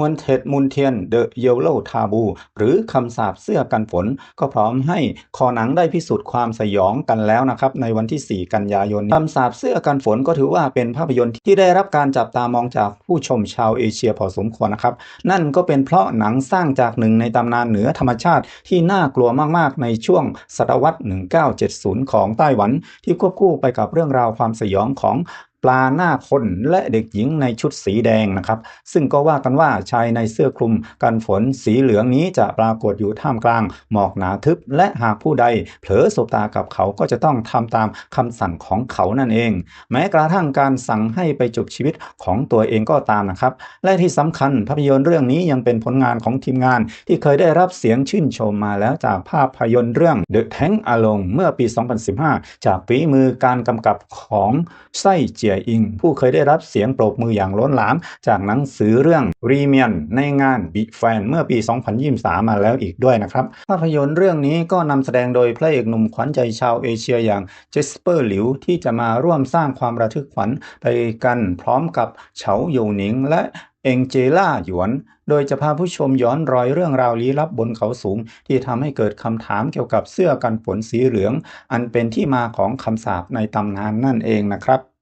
ฮวนเท็ดมุนเทียนเดอะเยลโลทาบู หรือคำสาปเสื้อกันฝน ก็พร้อมให้คอหนังได้พิสูจน์ความสยองกันแล้วนะครับ ในวันที่ 4 กันยายนคำสาปเสื้อกันฝนก็ถือว่าเป็นภาพยนตร์ที่ได้รับการจับตามองจากผู้ชมชาวเอเชียพอสมควรนะครับ นั่นก็เป็นเพราะหนังสร้างจากหนึ่งในตำนานเหนือธรรมชาติที่น่ากลัวมากๆ ในช่วงศตวรรษ 1970 ของไต้หวัน ที่ควบคู่ไปกับเรื่องราวความสยองของ ลาหน้าคนและเด็กหญิงในชุดสีแดงนะครับ ซึ่งก็ว่ากันว่าชายในเสื้อคลุมกันฝนสีเหลืองนี้จะปรากฏอยู่ท่ามกลาง หมอกหนาทึบ และหากผู้ใด เผลอสบตากับเขาก็จะต้องทำตามคำสั่งของเขานั่นเอง แม้กระทั่งการสั่งให้ไปจบชีวิตของตัวเองก็ตามนะครับ และที่สำคัญภาพยนตร์เรื่องนี้ยังเป็นผลงานของทีมงาน ที่เคยได้รับเสียงชื่นชมมาแล้วจากภาพยนตร์เรื่อง The Tank Along เมื่อปี 2015 จากฝีมือการกำกับของไส้เจียอิง ผู้เคยได้รับเสียงปรบมืออย่างล้นหลาม จากหนังสือเรื่องรีเมียนในงานบิแฟนเมื่อปี 2023 มาแล้วอีกด้วยนะครับ ภาพยนตร์เรื่องนี้ก็นำแสดงโดยพระเอกหนุ่มขวัญใจชาวเอเชียอย่างเจสเปอร์หลิวที่จะมาร่วมสร้างความระทึกขวัญไปกันพร้อมกับเฉาโยหนิงและเองเจล่าหยวน โดยจะพาผู้ชมย้อนรอยเรื่องราวลี้ลับบนเขาสูง ที่ทำให้เกิดคำถามเกี่ยวกับเสื้อกันฝนสีเหลือง อันเป็นที่มาของคำสาปในตำนานนั่นเองนะครับ